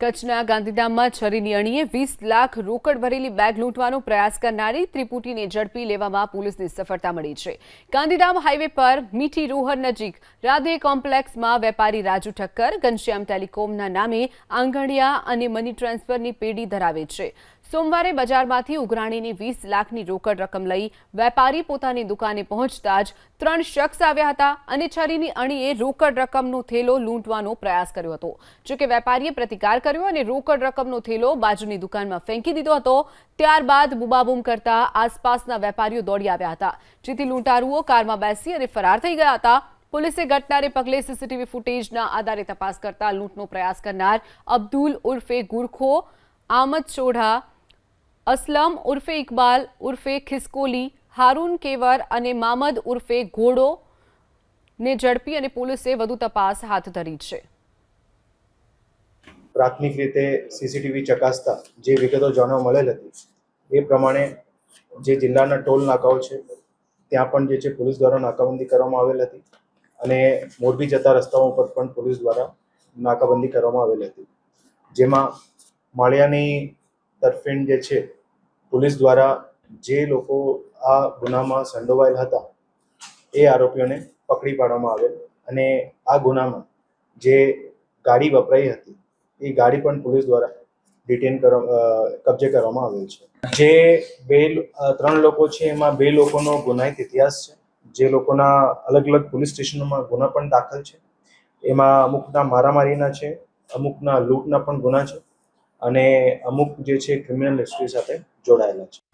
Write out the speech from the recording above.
કચ્છના ગાંધીધામમાં છરીની અણીએ વીસ લાખ રોકડ ભરેલી બેગ લૂંટવાનો પ્રયાસ કરનારી ત્રિપુટીને ઝડપી લેવામાં પોલીસને સફળતા મળી છે. ગાંધીધામ હાઈવે પર મીઠી રોહર નજીક રાધે કોમ્પ્લેક્સમાં વેપારી રાજુ ઠક્કર, ઘનશ્યામ ટેલિકોમના નામે આંગણિયા અને મની ટ્રાન્સફરની પેઢી ધરાવે છે. સોમવારે બજારમાંથી ઉઘરાણીની વીસ લાખની રોકડ રકમ લઈ વેપારી પોતાની દુકાને પહોંચતા જ ત્રણ શખ્સ આવ્યા હતા અને છરીની અણીએ રોકડ રકમનો થેલો લૂંટવાનો પ્રયાસ કર્યો હતો. જોકે વેપારીએ પ્રતિકાર કર્યો અને રોકડ રકમનો થેલો બાજુની દુકાનમાં ફેંકી દીધો હતો. ત્યારબાદ બુબાબુમ કરતા આસપાસના વેપારીઓ દોડી આવ્યા હતા. જેથી લૂંટારુઓ કારમાં બેસી અને ફરાર થઈ ગયા હતા. પોલીસે ઘટનાને પગલે સીસીટીવી ફૂટેજના આધારે તપાસ કરતા લૂંટનો પ્રયાસ કરનાર અબ્દુલ ઉર્ફે ગુરખો, આમદ સોઢા, અસલમ ઉર્ફે ઇકબાલ, ઉર્ફે ખિસકોલી, હારૂન કેવર અને મામદ ઉર્ફે ઘોડો ને ઝડપી અને પોલીસે વધુ તપાસ હાથ ધરી છે. પ્રાથમિક રીતે સીસીટીવી ચકાસતા જે વિગતો જાણવા મળેલ હતી, એ પ્રમાણે જે જિલ્લાના ટોલ નાકાઓ છે, ત્યાં પણ જે છે પોલીસ દ્વારા નાકાબંધી કરવામાં આવેલ હતી અને મોરબી જતા રસ્તાઓ ઉપર પણ પોલીસ દ્વારા નાકાબંધી કરવામાં આવેલ હતી. જેમાં માળિયાની તરફેણ જે છે, પોલીસ દ્વારા જે લોકો આ ગુનામાં સંડોવાયેલ હતા, એ આરોપીઓને પકડી પાડવામાં આવેલ અને આ ગુનામાં જે ગાડી વપરાઈ હતી એ ગાડી પણ પોલીસ દ્વારા ડિટેન કરવા કબજે કરવામાં આવેલ છે. જે બે ત્રણ લોકો છે, એમાં બે લોકોનો ગુનાહિત ઇતિહાસ છે. જે લોકોના અલગ અલગ પોલીસ સ્ટેશનોમાં ગુના પણ દાખલ છે. એમાં અમુકના મારામારીના છે, અમુકના લૂંટના પણ ગુના છે અને અમુક જે છે ક્રિમિનલ હિસ્ટ્રી સાથે જોડાયેલા છે.